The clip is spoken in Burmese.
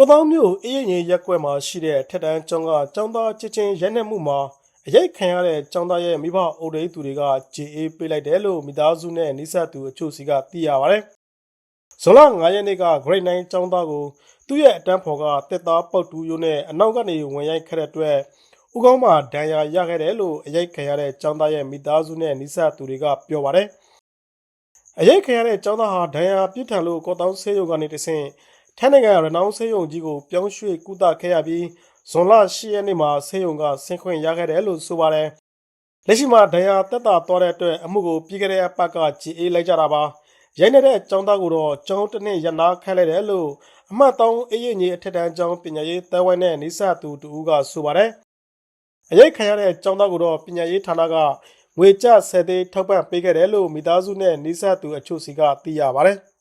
ကိုတောင်းမြို့အေးရင်ရက်ကွက်မှာရှိတဲ့ထက်တန်းကျောင်းကကျောင်းသားချင်းချင်းရိုက်နှက်မှုမှာအရေးခံရတဲ့ကျောင်းသားရဲ့မိဘအုပ်ထိပ်သူတွေကကြေအေးပေးလိုက်တယ်လို့မိသားစုနဲ့နှိစက်သူအချို့စီကသိရပါတယ်။ဇွန်လ9ရက်နေ့က grade 9ကျောင်းသားကိုသူ့ရဲ့အတန်းဖော်ကတက်သားပုတ်တူးရိုးနဲ့အနောက်ကနေဝင်ရိုက်ခဲ့တဲ့အတွက်ဥကောင်းမှာဒဏ်ရာရခဲ့တယ်လို့အရေးခံရတဲ့ကျောင်းသားရဲ့မိသားစုနဲ့နှိစက်သူတွေကပြောပါတယ်။အရေးခံရတဲ့ကျောင်းသားဟာဒဏ်ရာပြစ်ထန်လို့ကောတောင်းဆေးရုံကနေတဆင့် ထိုင်းနိုင်ငံရနောင်းဆေးရုံကြီးကိုပြောင်းရွှေ့ကုသခဲ့ရပြီးဇွန်လ10ရက်နေ့မှာဆေးရုံကဆင်းခွင့်ရခဲ့တယ်လို့ဆိုပါတယ်။လက်ရှိမှာဒဏ်ရာတက်တာသွားတဲ့အတွက်အမှုကိုပြီးခဲ့တဲ့အပတ်က GA လိုက်ကြတာပါ။ရိုက်နေတဲ့အကြောင်းသားကိုတော့ကျောင်းတစ်နှစ်ရနာခက်လိုက်တယ်လို့အမှတ်တောင်းအေးရင်ကြီးအထက်တန်းကျောင်းပညာရေးတဲဝိုင်းနဲ့နေဆက်သူတူကဆိုပါတယ်။အရေးခံရတဲ့ကျောင်းသားကိုတော့ပညာရေးဌာနကငွေကျ10သိန်းထောက်ပံ့ပေးခဲ့တယ်လို့မိသားစုနဲ့နေဆက်သူအချို့စီကသိရပါတယ်။